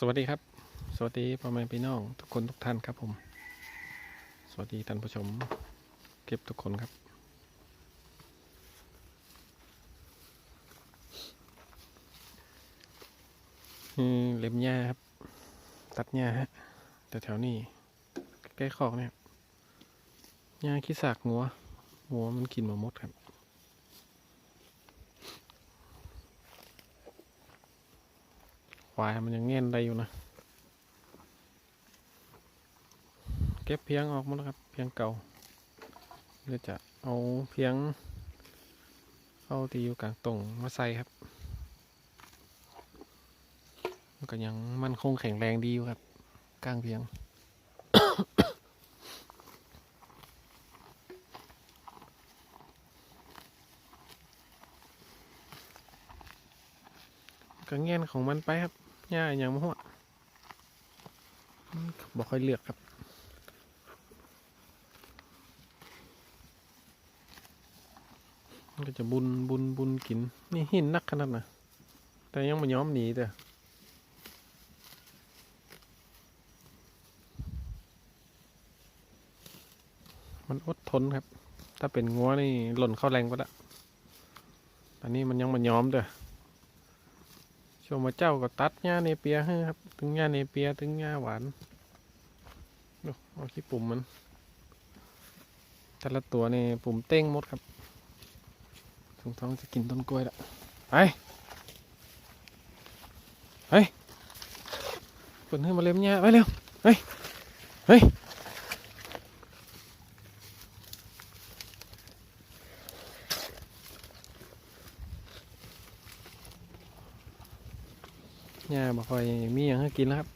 สวัสดีครับ สวัสดีพ่อแม่พี่น้องทุกคนทุกท่านครับผม สวัสดีท่านผู้ชมเก็บทุกคนครับ เล็มหญ้าครับ ตัดหญ้าฮะแต่แถวนี้ใกล้คอกเนี่ยหญ้าขี้สากงัวงัวมันกินหมามดครับ วายมันยังเงี้ยนได้อยู่นะ เก็บเพียงออกหมดแล้วครับ เพียงเก่าเดี๋ยวจะเอาเพียงเข้าที่อยู่กลางตรงมาใส่ครับมันก็ยังมันคงแข็งแรงดีอยู่ครับกลางเพียงก็เงี้ยนของมันไปครับ หญ้าอย่างมั่วบอกค่อยเลือกครับก็จะบุนบุนบุนกิน นี่หินนักขนาดนะแต่ยังไม่ยอมหนีแต่มันอดทนครับ ถ้าเป็นงัวนี่หล่นเข้าแรงไปละตอนนี้มันยังมันย้อมเด้อ ช่วงมาเจ้าก็ตัดหญ้าเนเปียให้ครับ ถึงหญ้าเนเปียถึงหญ้าหวานดูเอาขี้ปุ่มมัน แต่ละตัวนี่ปุ่มเต้งหมดครับถุงท้องจะกินต้นกล้วยละไปไปฝนให้มาเล็มหญ้าไปเร็วเฮ้ยเฮ้ยหญ้าบ่ ค่อยมีอย่างให้กินแล้วครับ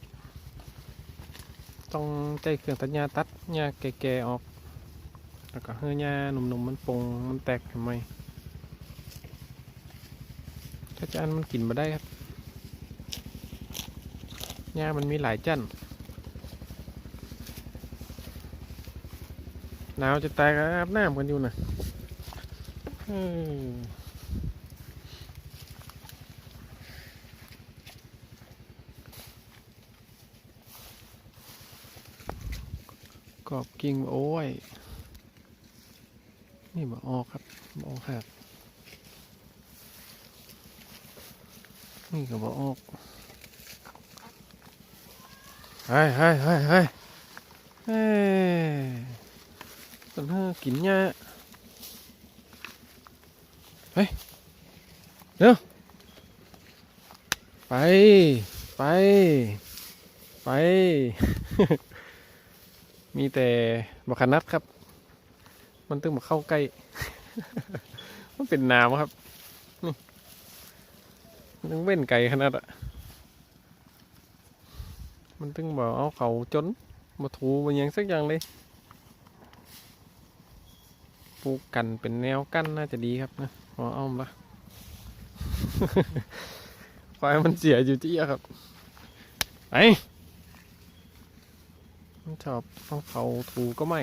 ต้องใจเครื่องตัดหญ้าตัดหญ้าแก่ๆออก แล้วก็เฮือหญ้าหนุ่มๆมันปงมันแตกทำไมถ้าจะอันมันกินมาได้ครับหญ้ามันมีหลายจันหนาวจะตายก็อาบน้ำกันอยู่นะเออ อบกิ่งโอ้ย นี่มาออกครับมาออกหักนี่ก็บออกเฮ้ยเฮ้ยเฮ้ยเฮ้ยเฮ้ยต้นเฮ้อกินหญ้าเฮ้ยเดี๋ยวไป ไป ไป มีแต่บักขนัดครับ มันตึงมาเข้าใกล้ มันเป็นน้ำครับ นี่มันตึงเว้นไก่ขนาดอะมันตึงบอกเอาเขาจนมาถูมันยังสักอย่างเลยปลูกกันเป็นแนวกั้นน่าจะดีครับนะพออ้อมละไฟมันเสียอยู่ที่อะครับไอมัน ชอบเอาเขาถูก็ไม่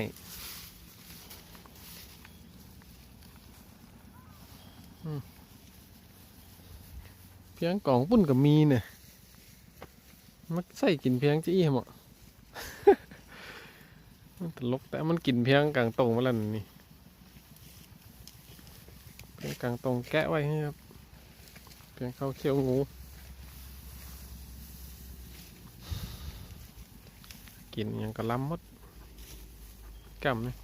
เพียงกล่องปุ้นกับมีเนี่ยมันใส่กินเพียงจะอี้หมดมันตลกแต่มันกินเพียงกลางตรงมาแล้วนี่เพียงกลางตรงแกะไว้ครับเพียงเข้าเคี้ยวงู กินอยังกระลำมดกำเลย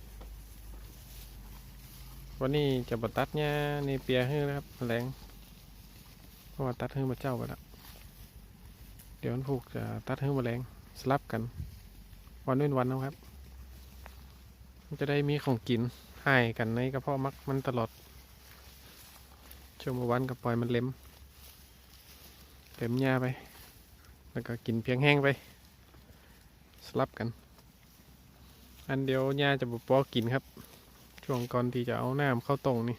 วันนี้จะบตัดเนี่ยในเปียให้นะครับแมลงเพราะว่าตัดให้มาเจ้าไปแล้วเดี๋ยววันผูกจะตัดให้มาแรงสลับกัน วันเว้นวันนะครับจะได้มีของกินให้กันในกระเพาะมักมันตลอดช่วงเมื่อวันก็ปล่อยมันเล็มเล็มหญ้าไป แล้วก็กินเพียงแห้งไป สลับกัน อันเดียวหญ้าจะบปอกินครับ ช่วงก่อนที่จะเอาน้ำเข้าตรงนี่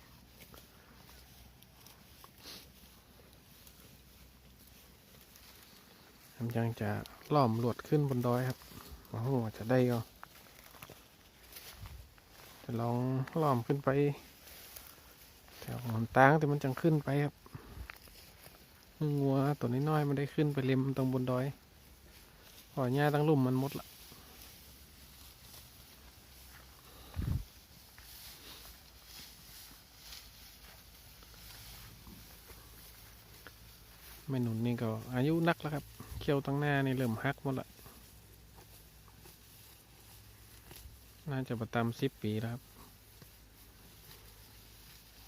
กำลังจะล่อมหลวดขึ้นบนดอยครับ โอ้โห จะได้ก็ จะลองล่อมขึ้นไปแถวหนตางแต่มันจังขึ้นไปครับงัวตัวน้อยๆมันได้ขึ้นไปเล็มตรงบนดอย พอหญ้าตั้งลุ่มมันหมดละแม่หนุนนี่ก็อายุนักแล้วครับ เขี้ยวตั้งหน้านี่เริ่มหักหมดละ น่าจะประตามสิบปีแล้วครับ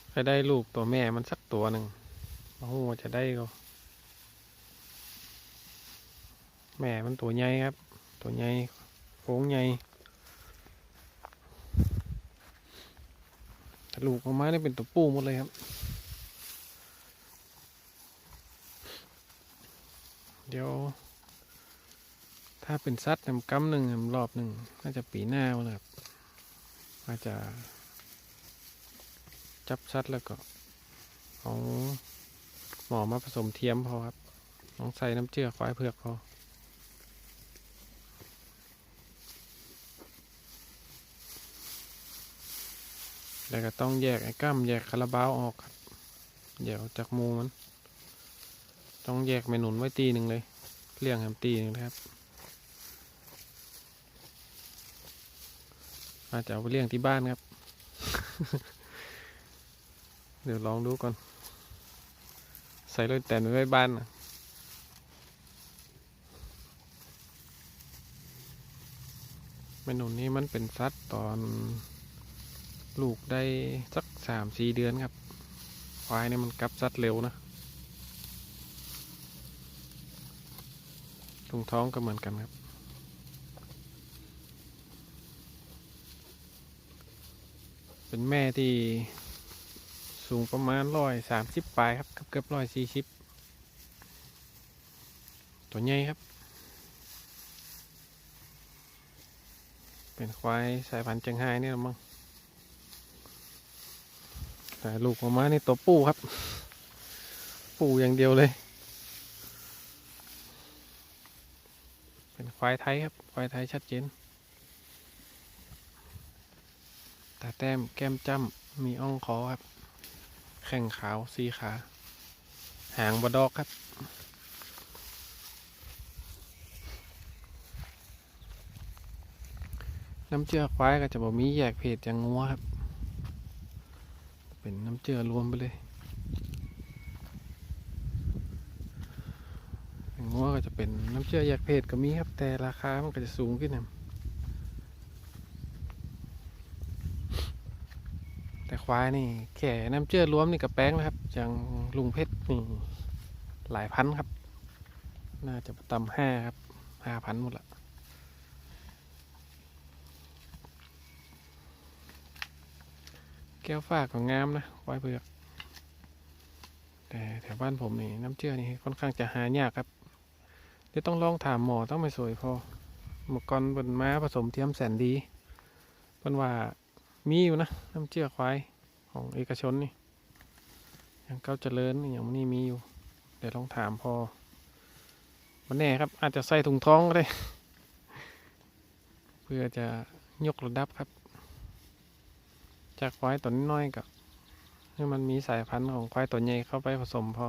เคยได้ลูกตัวแม่มันสักตัวหนึ่งโอ้โหจะได้ก็ แม่มันตัวใหญ่ครับ ตัวใหญ่โค้งใหญ่ลูกออกมาเนี่เป็นตัวปูหมดเลยครับ เดี๋ยว ถ้าเป็นซัดนำกำหนึ่งรอบหนึ่งน่าจะปีหน้าเลยครับอาจจะ จับซัดแล้วก็เอาหมอมาผสมเทียมพอครับลองใส่น้ำเจือควายเผือกพอ แล้วก็ต้องแยกไอ้ก้ามแยกคาราบาวออกครับเดี๋ยวจากมูมัน ต้องแยกเมนุนไว้ตีหนึ่งเลยเลี้ยงแฮมตีหนึ่งนะครับ อาจจะเอาไปเลี้ยงที่บ้านครับ เดี๋ยวลองดูก่อน ใส่รถแต่นไว้บ้านนะเมนูนี้มันเป็นซัดตอน ลูกได้สักสามสี่เดือนครับควายเนี่ยมันกลับซัดเร็วนะตรงท้องก็เหมือนกันครับ เป็นแม่ที่สูงประมาณร้อยสามสิบปลายครับ เกือบร้อยสี่สิบตัวใหญ่ครับ เป็นควายสายพันธุ์เชียงไฮ้นี่ละมั้ง แต่ลูกออกมานี่ตัวปูครับ ปูอย่างเดียวเลย เป็นควายไทยครับ ควายไทยชัดเจนตาแต้มแก้มจ้ำมีอ่องคอครับ แข่งขาวสีขา หางบดอกครับ น้ำเจือควายก็จะบอกมีแยกเพศอย่างงัวครับ เป็นน้ำเจือรวมไปเลยงัวก็จะเป็นน้ำเจือแยกเพศก็มีครับ แต่ราคา มันก็จะสูงขึ้นนะแต่ควายนี่แข่น้ำเชื่อรวมนี่กับแป้งนะครับ อย่างลุงเพชรนี่หลายพันครับ น่าจะต่ำห้าครับห้าพันหมดละ ก้วฟ้าก็งามนะควายเผือก แต่แถวบ้านผมนี่น้ำเชื่อนี่ค่อนข้างจะหายากครับเดี๋ยวต้องลองถามหมอต้องไม่สวยพอเมื่อก่อนเป็นม้าผสมเทียมแสนดีเป็นว่ามีอยู่นะน้ำเชื่อควายของเอกชนนี่อย่างเก้าเจริญนี่อย่างนี้มีอยู่ เดี๋ยวลองถามพอมันแน่ครับ อาจจะใส่ถุงท้องก็ได้ เพื่อจะยกระดับครับ จากควายตัวน้อยๆกับให้มันมีสายพันธุ์ของควายตัวใหญ่เข้าไปผสมพอ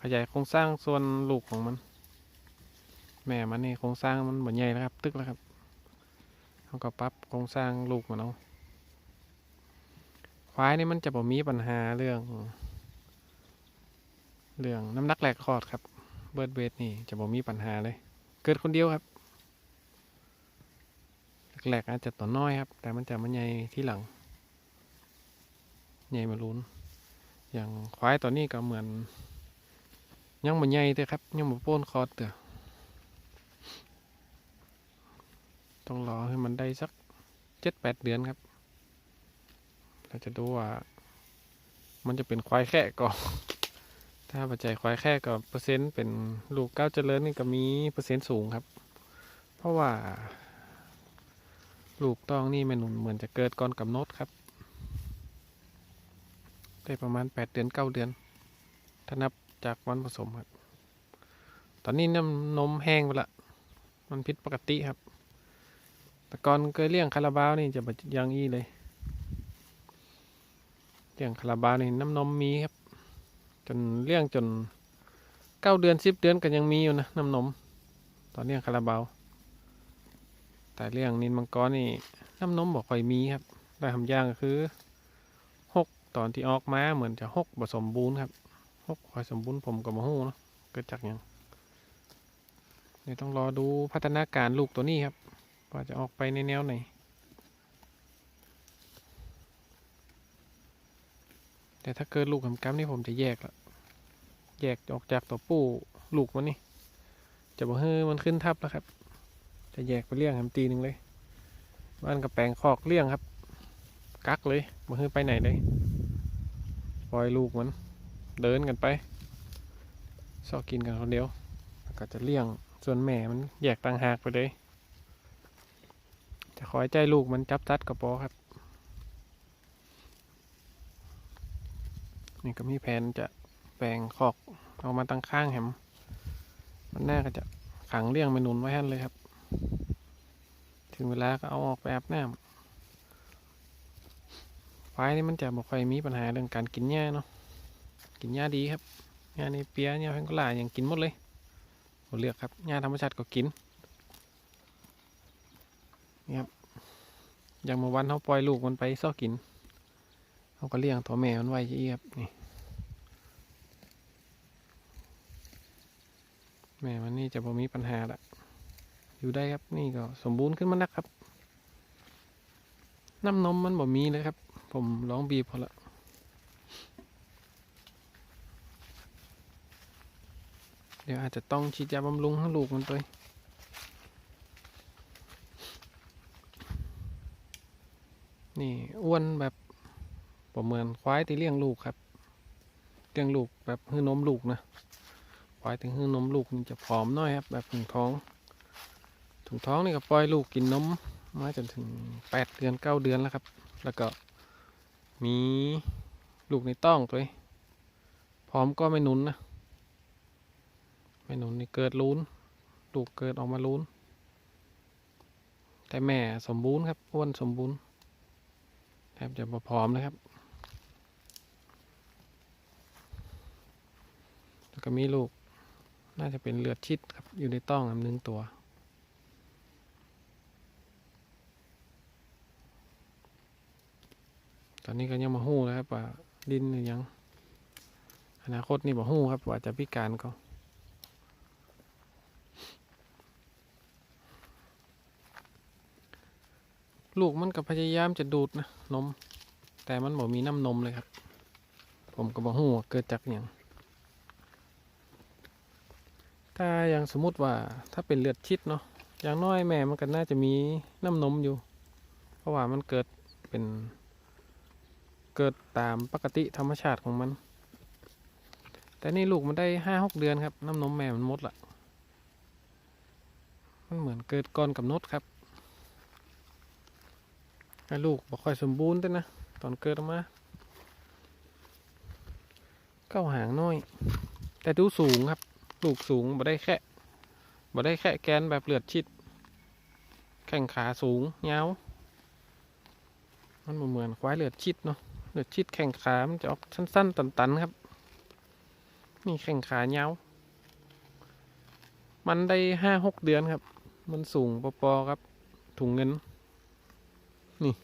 ขยายโครงสร้างส่วนลูกของมัน แม่มันนี่โครงสร้างมันเหมือนใหญ่แล้วครับ ตึกแล้วครับเขาก็ปรับโครงสร้างลูกมันเอาควายนี่มันจะบ่มีปัญหาเรื่อง เรื่องน้ำหนักแหลกคลอดครับ เบิร์ดเวทนี่จะบ่มีปัญหาเลย เกิดคนเดียวครับ หลกๆอาจจะตัวน้อยครับ แต่มันจะมาใหญ่ที่หลัง ใหญ่มาลุ้น อย่างควายตัวนี้ก็เหมือน ยังบ่ใหญ่เด้อครับ ยังบ่โป้นคอเด้อต้องรอให้มันได้สักเจ็ดแปดเดือนครับ เราจะดูว่า มันจะเป็นควายแค่ก่อน ถ้าปัจจัยควายแค่ก็เปอร์เซ็นต์เป็นลูกเก้าวเจริญนี่ก็มีเปอร์เซ็นต์สูงครับ เพราะว่า ลูกต้องนี่แม่หนุนเหมือนจะเกิดก่อนกำหนดครับ ได้ประมาณแปดเดือนเก้าเดือน ถ้านับจากวันผสมครับ ตอนนี้น้ำนมแห้งไปละ มันผิดปกติครับ แต่ก่อนเคยเลี้ยงคาราบาวนี่จะยังอีเลยเลี้ยงคาราบาวนี่น้ำนมมีครับ จนเลี้ยงจนเก้าเดือนสิบเดือนก็ยังมีอยู่นะน้ำนม ตอนเลี้ยงคาราบาว แต่เลี้ยงนินมังกรนี่น้ำนมบอกค่อยมีครับได้ทำย่างก็คือหกตอนที่ออกมาเหมือนจะหกผสมบูรณ์ครับหกค่อยสมบูรณ์ผมกับมะฮู้เนาะเกิดจากยังเดี๋ยวต้องรอดูพัฒนาการลูกตัวนี้ครับว่าจะออกไปในแนวไหนแต่ถ้าเกิดลูกกำกับนี่ผมจะแยกละแยกออกจากตัวผู้ลูกมันนี่จะบอกให้มันขึ้นทับแล้วครับ จะแยกไปเลี้ยงทำตีหนึ่งเลย บ้านกับแปงคอกเลี้ยงครับ กักเลยบอกให้ไปไหนเลยปล่อยลูกมัน เดินกันไปชอบกินกันคนเดียวแล้วก็จะเลี้ยงส่วนแม่มันแยกต่างหากไปเลย จะคอยใจลูกมันจับจัดกระปอครับ นี่ก็มีแผนจะแปลงคอกเอามาตั้งข้างแหมมันน่าก็จะขังเลี้ยงไปหนุนไว้ให้เลยครับ ถึงเวลาก็เอาออกไปอาบน้ำควายนี่มันจะบอกค่อยมีปัญหาเรื่องการกินหญ้าเนาะ กินหญ้าดีครับ หญ้าในเปียหญ้าแพงโกลาอย่างกินหมดเลยบ่เลือกครับ หญ้าธรรมชาติก็กินนี่ครับ อย่างเมื่อวันเขาปล่อยลูกมันไปซอกกิน เขาก็เลี้ยงตัวแม่มันไว้ที่ครับนี่แม่มันนี่จะบ่มีปัญหาละ อยู่ได้ครับ นี่ก็สมบูรณ์ขึ้นมานักครับ น้ำนมมันบ่มีเลยครับ ผมลองบีบพอละเดี๋ยวอาจจะต้องฉีดยาบำรุงให้ลูกมันตัวยนี่อ้วนแบบผมเมือนควายที่เลี้ยงลูกครับเลี้ยงลูกแบบให้นมลูกนะควายถึงให้นมลูกมันจะผอมน้อยครับ แบบถุงท้อง ถุงท้องนี่ก็ปล่อยลูกกินนมมาจนถึงแปดเดือนเก้าเดือนแล้วครับ แล้วก็มีลูกในต้องตัวพร้อมก็ไม่หนุนนะไม่หนุนนี่เกิดลูนลูกเกิดออกมาลูนแต่แม่สมบูรณ์ครับอ้วนสมบูรณ์แทบจะบ่พร้อมนะครับ แล้วก็มีลูก น่าจะเป็นเลือดชิดครับอยู่ในต้องอันหนึ่งตัว อนนี้ก็ยังมาหู้นะครับว่าดินหรือยัง อนาคตนี่บ่หู้ครับว่าจะพิการก็ลูกมันก็พยายามจะดูดนะนม แต่มันบ่มีน้ำนมเลยครับ ผมก็บ่หู้ว่าเกิดจากอย่างถ้าอย่างสมมติว่าถ้าเป็นเลือดชิดเนาะอย่างน้อยแม่มันก็น่าจะมีน้ำนมอยู่ เพราะว่ามันเกิดเป็น เกิดตามปกติธรรมชาติของมัน แต่นี่ลูกมันได้ห้าหกเดือนครับ น้ำนมแม่มันมดละมันเหมือนเกิดก่อนกำหนดครับให้ลูกบ่ค่อยสมบูรณ์ด้วยนะ ตอนเกิดออกมา เก้าหางน้อย แต่ดูสูงครับ ลูกสูงบ่ได้แค่บ่ได้แค่แกนแบบเลือดชิด แข้งขาสูงยาวมันเหมือนควายเลือดชิดเนาะ ดชิดแข้งขา มันจะออกสั้น ๆ ตัน ๆ ครับ นี่แข้งขายาวมันได้ห้าหกเดือนครับ มันสูงปอๆครับ ถุงเงิน นี่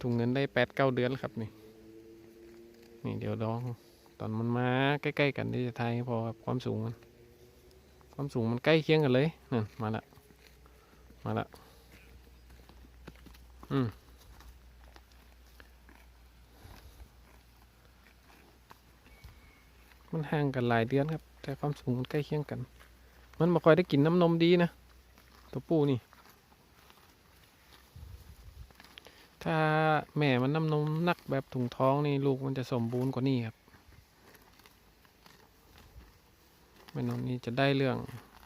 ถุงเงินได้แปดเก้าเดือนแล้วครับนี่ นี่เดี๋ยวลอง ตอนมันมาใกล้ๆกันที่จะไทยพอครับความสูงมัน ความสูงมันใกล้เคียงกันเลยนั่นมาละ มาละ อืม มันห่างกันหลายเดือนครับ แต่ความสูงมันใกล้เคียงกัน มันบ่ค่อยได้กินน้ำนมดีนะ ตัวปูนี่ ถ้าแม่มันน้ำนมนักแบบถุงท้องนี่ลูกมันจะสมบูรณ์กว่านี้ครับแม่นมนี่จะได้เรื่อง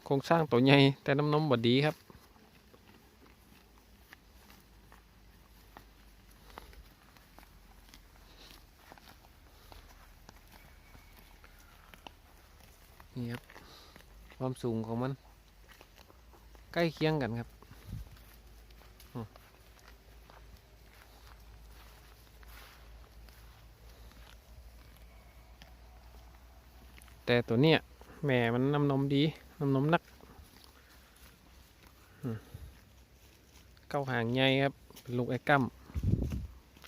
โครงสร้างตัวใหญ่แต่น้ำนมบดดีครับ ความสูงของมัน ใกล้เคียงกันครับ แต่ตัวเนี้ยแม่มันน้ำนมดี น้ำนมนักเก้าหางใหญ่ครับเป็นลูกไอ้กัม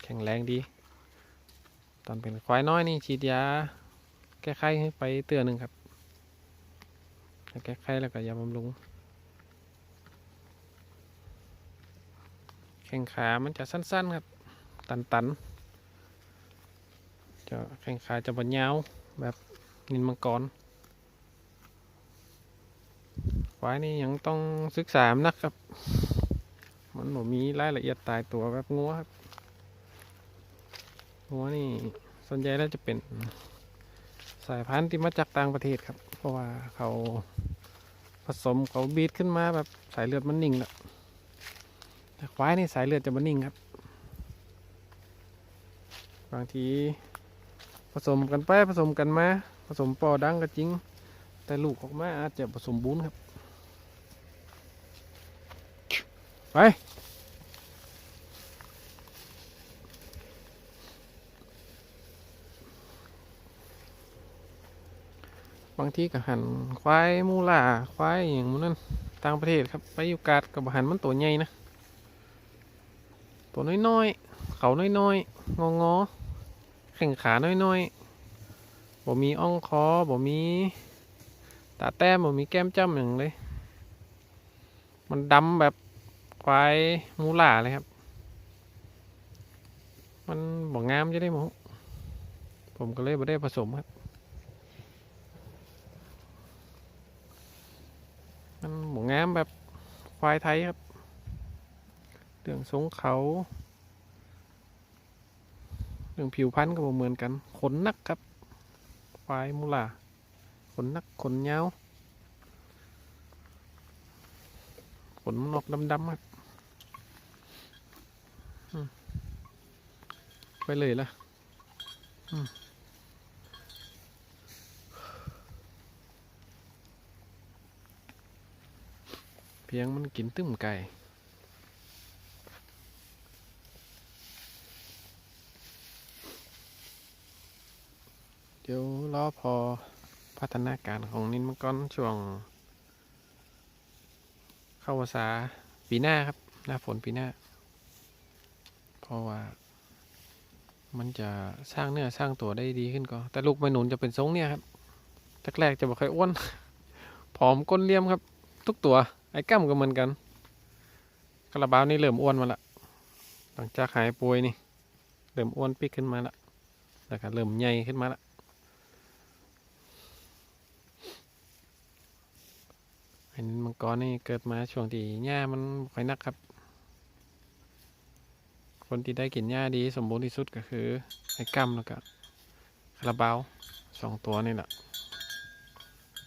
แข็งแรงดี ตอนเป็นควายน้อยนี่ฉีดยาแก้ไขให้ไปเตือนหนึ่งครับ แก้ไขแล้วก็ยาบำรุง แข้งขามันจะสั้น ๆ ครับ ตัน ๆ จะแข้งขาจะบนยาวแบบนินมังกรควายนี่ยังต้องศึกษานักครับ มันหนูมีรายละเอียดตายตัวแบบงัวครับงัวนี่ส่วนใหญ่แล้วจะเป็น สายพันธุ์ที่มาจากต่างประเทศครับ เพราะว่าเขาผสมเขาบีดขึ้นมาแบบสายเลือดมันนิ่งแล้วแต่ควายนี่สายเลือดจะมันนิ่งครับ บางทีผสมกันไปผสมกันมาผสมปอดังก็จริง แต่ลูกออกมาอาจจะผสมบูรณ์ครับ ไป บางทีก็หันควายมูล่าควายอย่างมันนั่นต่างประเทศครับไปอยู่กาดกับหันมันตัวใหญ่นะ ตัวน้อยๆ เขาน้อยๆ งองอๆแข่งขาน้อยๆบ่มีอ่องคอบ่มีตาแต้มบ่มีแก้มจ้ำอย่างเลย มันดำแบบควายมูล่าเลยครับ มันบ่งามจะได้หมผมก็เลยบ่ได้ผสมครับ มันบ่งามแบบควายไทยครับเรื่องทรงเขาเรื่องผิวพรรณก็บ่เหมือนกัน ขนนักครับควายมูลาขนนักขนยาวขนมันอกดำๆครับไปเลยละอืม พียงมันกินตึ้มไก่เดี๋ยวรอพอพัฒนาการของนินมังกรช่วง เข้าภาษาปีหน้าครับ หน้าฝนปีหน้า เพราะว่า มันจะสร้างเนื้อสร้างตัวได้ดีขึ้นก็ แต่ลูกไม่หนุนจะเป็นทรงเนี่ยครับแรกๆจะบอกค่อยอ้วนผอมก้นเลี่ยมครับ ทุกตัว ไอ้กั้มก็เหมือนกันคาราบาวนี่เริ่มอ้วนมาละหลังจากหายป่วยนี่เริ่มอ้วนปิกขึ้นมาละแล้วก็เริ่มใหญ่ขึ้นมาละอันนี้มังกรนี่เกิดมาช่วงที่หญ้ามันค่อยนักครับ คนที่ได้กินหญ้าดีสมบูรณ์ที่สุดก็คือไอ้กัมแล้วก็คาราบาวสองตัวนี่แหละ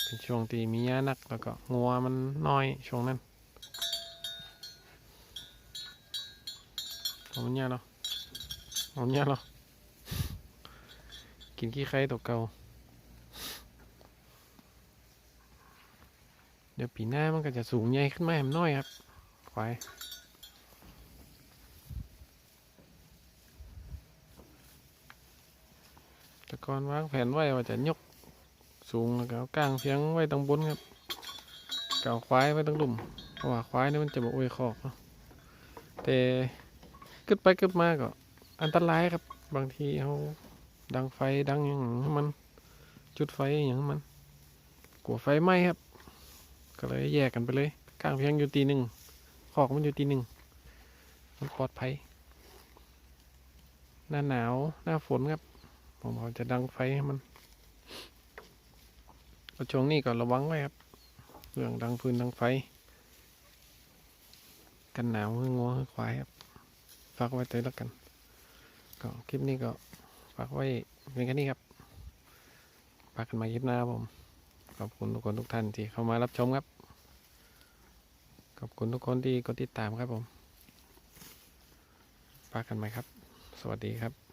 เป็นช่วงที่มีหญ้านักแล้วก็งัวมันน้อยช่วงนั้นเอามันหญ้าเนาะเอามันหญ้าเนาะกินขี้ไข่ตัวเก่าเดี๋ยวปีหน้ามันก็จะสูงใหญ่ขึ้นมาแหมน้อยครับควายแต่ก่อนวางแผนไว้ว่าจะยก สูงแล้วก็ก้างเพียงไว้ตรงบนครับเก่าควายไว้ตรงหลุมเพราะว่าควายนี่มันจะบอกอวยคอกเนาะแต่ขึ้นไปขึ้นมาก็อันตรายครับ บางทีเขาดังไฟดังอย่างให้มัน จุดไฟอย่างให้มันกลัวไฟไหม้ครับ ก็เลยแยกกันไปเลยก้างเพียงอยู่ตีหนึ่งขอกมันอยู่ตีหนึ่งมันปลอดภัยหน้าหนาวหน้าฝนครับ ผมเอาจะดังไฟให้มัน ก็ช่วงนี้ก็ระวังไว้ครับ เรื่องดังฟืนดังไฟ กันหนาวห้งัวควายครับ ฝากไว้เตยแล้วกัน ก็คลิปนี้ก็ฝากไว้เพียงแค่นี้ครับฝากกันมาคลิปหน้าผม ขอบคุณทุกคนทุกท่านที่เข้ามารับชมครับ ขอบคุณทุกคนที่กดติดตามครับผมฝากกันไหมครับ สวัสดีครับ